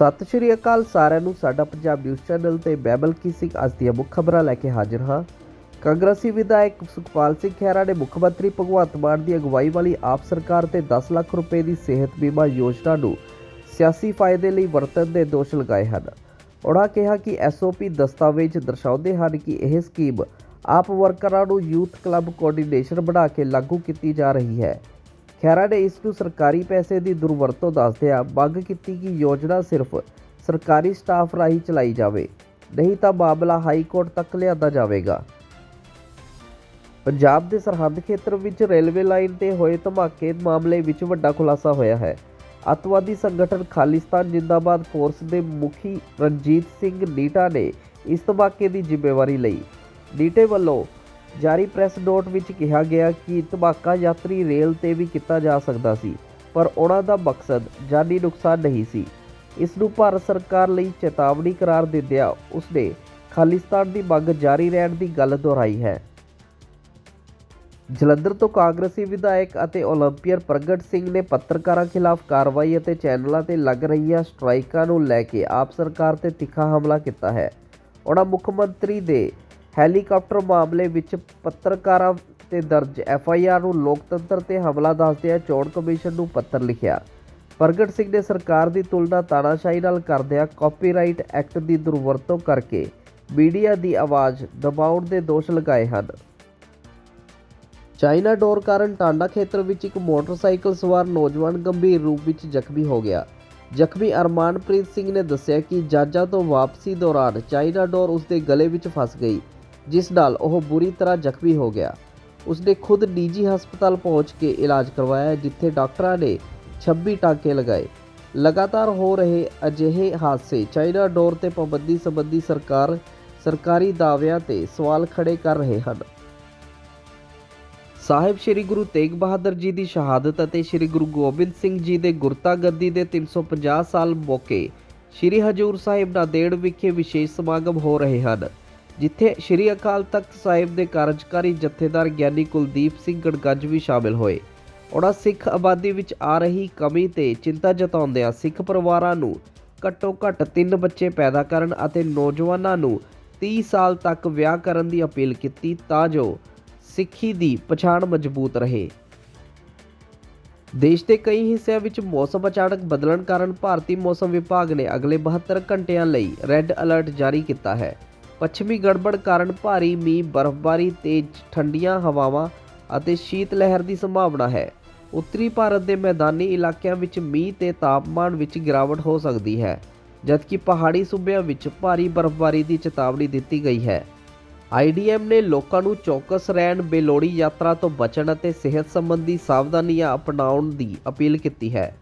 ਸਤਿ ਸ਼੍ਰੀ ਅਕਾਲ ਸਾਰਿਆਂ ਨੂੰ, ਸਾਡਾ ਪੰਜਾਬ ਨਿਊਜ਼ ਚੈਨਲ ਤੇ ਬੈਬਲ ਕੀ ਸਿੰਘ ਅੱਜ ਦੀਆਂ ਮੁੱਖ ਖਬਰਾਂ ਲੈ ਕੇ ਹਾਜ਼ਰ ਹਾਂ। ਕਾਂਗਰਸੀ ਵਿਧਾਇਕ ਸੁਖਪਾਲ ਸਿੰਘ ਖਹਿਰਾ ਨੇ ਮੁੱਖ ਮੰਤਰੀ ਭਗਵੰਤ ਮਾਨ ਦੀ ਅਗਵਾਈ ਵਾਲੀ ਆਪ ਸਰਕਾਰ ਤੇ 10 ਲੱਖ ਰੁਪਏ ਦੀ ਸਿਹਤ ਬੀਮਾ ਯੋਜਨਾ ਨੂੰ ਸਿਆਸੀ ਫਾਇਦੇ ਲਈ ਵਰਤਣ ਦੇ ਦੋਸ਼ ਲਗਾਏ ਹਨ। ਉਹਨਾਂ ਕਿਹਾ ਕਿ ਐਸਓਪੀ ਦਸਤਾਵੇਜ਼ ਦਰਸਾਉਂਦੇ ਹਨ ਕਿ ਇਹ ਸਕੀਮ ਆਪ ਵਰਕਰਾਂ ਨੂੰ ਯੂਥ ਕਲੱਬ ਕੋਆਰਡੀਨੇਸ਼ਨ ਬਣਾ ਕੇ ਲਾਗੂ ਕੀਤੀ ਜਾ ਰਹੀ ਹੈ। ਖੈਰਾ ਨੇ ਇਸ ਨੂੰ ਸਰਕਾਰੀ ਪੈਸੇ ਦੀ ਦੁਰਵਰਤੋਂ ਦੱਸਦਿਆਂ ਮੰਗ ਕੀਤੀ ਕਿ ਯੋਜਨਾ ਸਿਰਫ ਸਰਕਾਰੀ ਸਟਾਫ ਰਾਹੀਂ ਚਲਾਈ ਜਾਵੇ, ਨਹੀਂ ਤਾਂ ਮਾਮਲਾ ਹਾਈ ਕੋਰਟ ਤੱਕ ਲਿਆਂਦਾ ਜਾਵੇਗਾ। ਪੰਜਾਬ ਦੇ ਸਰਹੱਦ ਖੇਤਰ ਵਿੱਚ ਰੇਲਵੇ ਲਾਈਨ ਤੇ ਹੋਏ ਧਮਾਕੇ ਮਾਮਲੇ ਵਿੱਚ ਵੱਡਾ ਖੁਲਾਸਾ ਹੋਇਆ ਹੈ। ਅੱਤਵਾਦੀ ਸੰਗਠਨ ਖਾਲਿਸਤਾਨ ਜਿੰਦਾਬਾਦ ਫੋਰਸ ਦੇ ਮੁਖੀ ਰਣਜੀਤ ਸਿੰਘ ਨੀਟਾ ਨੇ ਇਸ ਧਮਾਕੇ ਦੀ ਜ਼ਿੰਮੇਵਾਰੀ ਲਈ। ਨੀਟੇ ਵੱਲੋਂ ਜਾਰੀ ਪ੍ਰੈਸ ਨੋਟ ਵਿੱਚ ਕਿਹਾ ਗਿਆ ਕਿ ਧਮਾਕਾ ਯਾਤਰੀ ਰੇਲ ਤੇ ਵੀ ਕੀਤਾ ਜਾ ਸਕਦਾ ਸੀ, ਪਰ ਉਹਨਾਂ ਦਾ ਮਕਸਦ ਜਾਨੀ ਨੁਕਸਾਨ ਨਹੀਂ ਸੀ। ਇਸ ਨੂੰ ਭਾਰਤ ਸਰਕਾਰ ਲਈ ਚੇਤਾਵਨੀ ਕਰਾਰ ਦਿੰਦਿਆਂ ਉਸਨੇ ਖਾਲਿਸਤਾਨ ਦੀ ਮੰਗ ਜਾਰੀ ਰਹਿਣ ਦੀ ਗੱਲ ਦੁਹਰਾਈ ਹੈ। ਜਲੰਧਰ ਤੋਂ ਕਾਂਗਰਸੀ ਵਿਧਾਇਕ ਅਤੇ ਓਲੰਪੀਅਰ ਪ੍ਰਗਟ ਸਿੰਘ ਨੇ ਪੱਤਰਕਾਰਾਂ ਖਿਲਾਫ ਕਾਰਵਾਈ ਅਤੇ ਚੈਨਲਾਂ ਤੇ ਲੱਗ ਰਹੀਆਂ ਸਟ੍ਰਾਈਕਾਂ ਨੂੰ ਲੈ ਕੇ ਆਪ ਸਰਕਾਰ ਤੇ ਤਿੱਖਾ ਹਮਲਾ ਕੀਤਾ ਹੈ। ਉਹਨਾਂ ਮੁੱਖ ਮੰਤਰੀ ਦੇ ਹੈਲੀਕਾਪਟਰ ਮਾਮਲੇ ਵਿੱਚ ਪੱਤਰਕਾਰਾਂ ਤੇ ਦਰਜ ਐਫ ਆਈ ਆਰ ਨੂੰ ਲੋਕਤੰਤਰ ਤੇ ਹਮਲਾ ਦੱਸਦਿਆਂ ਚੋਣ ਕਮਿਸ਼ਨ ਨੂੰ ਪੱਤਰ ਲਿਖਿਆ। ਪ੍ਰਗਟ ਸਿੰਘ ਨੇ ਸਰਕਾਰ ਦੀ ਤੁਲਨਾ ਤਾਨਾਸ਼ਾਹੀ ਨਾਲ ਕਰਦਿਆਂ ਕਾਪੀਰਾਈਟ ਐਕਟ ਦੀ ਦੁਰਵਰਤੋਂ ਕਰਕੇ ਮੀਡੀਆ ਦੀ ਆਵਾਜ਼ ਦਬਾਉਣ ਦੇ ਦੋਸ਼ ਲਗਾਏ ਹਨ। ਚਾਈਨਾ ਡੋਰ ਕਾਰਨ ਟਾਂਡਾ ਖੇਤਰ ਵਿੱਚ ਇੱਕ ਮੋਟਰਸਾਈਕਲ ਸਵਾਰ ਨੌਜਵਾਨ ਗੰਭੀਰ ਰੂਪ ਵਿੱਚ ਜ਼ਖਮੀ ਹੋ ਗਿਆ। ਜ਼ਖਮੀ ਅਰਮਾਨਪ੍ਰੀਤ ਸਿੰਘ ਨੇ ਦੱਸਿਆ ਕਿ ਜਾਜਾਂ ਤੋਂ ਵਾਪਸੀ ਦੌਰਾਨ ਚਾਈਨਾ ਡੋਰ ਉਸਦੇ ਗਲੇ ਵਿੱਚ ਫਸ ਗਈ। ਜਿਸ ਨਾਲ ਉਹ ਬੁਰੀ ਤਰ੍ਹਾਂ ਜ਼ਖਮੀ ਹੋ ਗਿਆ। ਉਸਨੇ ਖੁਦ ਨਿੱਜੀ ਹਸਪਤਾਲ ਪਹੁੰਚ ਕੇ ਇਲਾਜ ਕਰਵਾਇਆ, ਜਿੱਥੇ ਡਾਕਟਰਾਂ ਨੇ 26 ਟਾਂਕੇ ਲਗਾਏ। ਲਗਾਤਾਰ ਹੋ ਰਹੇ ਅਜਿਹੇ ਹਾਦਸੇ ਚਾਈਨਾ ਡੋਰ ਤੇ ਪਾਬੰਦੀ ਸੰਬੰਧੀ ਸਰਕਾਰ, ਸਰਕਾਰੀ ਦਾਅਵਿਆਂ ਤੇ ਸਵਾਲ ਖੜੇ ਕਰ ਰਹੇ ਹਨ। ਸਾਹਿਬ ਸ੍ਰੀ ਗੁਰੂ ਤੇਗ ਬਹਾਦਰ ਜੀ ਦੀ ਸ਼ਹਾਦਤ ਅਤੇ ਸ੍ਰੀ ਗੁਰੂ ਗੋਬਿੰਦ ਸਿੰਘ ਜੀ ਦੇ ਗੁਰਤਾ ਗੱਦੀ ਦੇ 350 ਸਾਲ ਮੌਕੇ ਸ੍ਰੀ ਹਜੂਰ ਸਾਹਿਬ ਨਾਂਦੇੜ ਵਿਖੇ ਵਿਸ਼ੇਸ਼ ਸਮਾਗਮ ਹੋ ਰਹੇ ਹਨ। ਜਿੱਥੇ ਸ੍ਰੀ ਅਕਾਲ ਤਖਤ ਸਾਹਿਬ ਦੇ ਕਾਰਜਕਾਰੀ ਜਥੇਦਾਰ ਗਿਆਨੀ ਕੁਲਦੀਪ ਸਿੰਘ ਗੜਗੱਜ ਵੀ ਸ਼ਾਮਿਲ ਹੋਏ। ਉਹਨਾਂ ਸਿੱਖ ਆਬਾਦੀ ਵਿੱਚ ਆ ਰਹੀ ਕਮੀ ਤੇ ਚਿੰਤਾ ਜਤਾਉਂਦਿਆਂ ਸਿੱਖ ਪਰਿਵਾਰਾਂ ਨੂੰ ਘੱਟੋ ਘੱਟ 3 ਬੱਚੇ ਪੈਦਾ ਕਰਨ ਅਤੇ ਨੌਜਵਾਨਾਂ ਨੂੰ 30 ਸਾਲ ਤੱਕ ਵਿਆਹ ਕਰਨ ਦੀ ਅਪੀਲ ਕੀਤੀ ਤਾਂ ਜੋ ਸਿੱਖੀ ਦੀ ਪਛਾਣ ਮਜ਼ਬੂਤ ਰਹੇ। ਦੇਸ਼ ਦੇ ਕਈ ਹਿੱਸਿਆਂ ਵਿੱਚ ਮੌਸਮ ਅਚਾਨਕ ਬਦਲਣ ਕਾਰਨ ਭਾਰਤੀ ਮੌਸਮ ਵਿਭਾਗ ਨੇ ਅਗਲੇ 72 ਘੰਟਿਆਂ ਲਈ ਰੈੱਡ ਅਲਰਟ ਜਾਰੀ ਕੀਤਾ ਹੈ। ਪੱਛਮੀ ਗੜਬੜ ਕਾਰਨ ਭਾਰੀ ਮੀਂਹ, ਬਰਫ਼ਬਾਰੀ, ਤੇਜ਼ ਠੰਡੀਆਂ ਹਵਾਵਾਂ ਅਤੇ ਸ਼ੀਤ ਲਹਿਰ ਦੀ ਸੰਭਾਵਨਾ ਹੈ। ਉੱਤਰੀ ਭਾਰਤ ਦੇ ਮੈਦਾਨੀ ਇਲਾਕਿਆਂ ਵਿੱਚ ਮੀਂਹ ਤੇ ਤਾਪਮਾਨ ਵਿੱਚ ਗਿਰਾਵਟ ਹੋ ਸਕਦੀ ਹੈ, ਜਦਕਿ ਪਹਾੜੀ ਸੂਬਿਆਂ ਵਿੱਚ ਭਾਰੀ ਬਰਫ਼ਬਾਰੀ ਦੀ ਚੇਤਾਵਨੀ ਦਿੱਤੀ ਗਈ ਹੈ। ਆਈਡੀਐਮ ਨੇ ਲੋਕਾਂ ਨੂੰ ਚੌਕਸ ਰਹਿਣ, ਬੇਲੋੜੀ ਯਾਤਰਾ ਤੋਂ ਬਚਣ ਅਤੇ ਸਿਹਤ ਸੰਬੰਧੀ ਸਾਵਧਾਨੀਆਂ ਅਪਣਾਉਣ ਦੀ ਅਪੀਲ ਕੀਤੀ ਹੈ।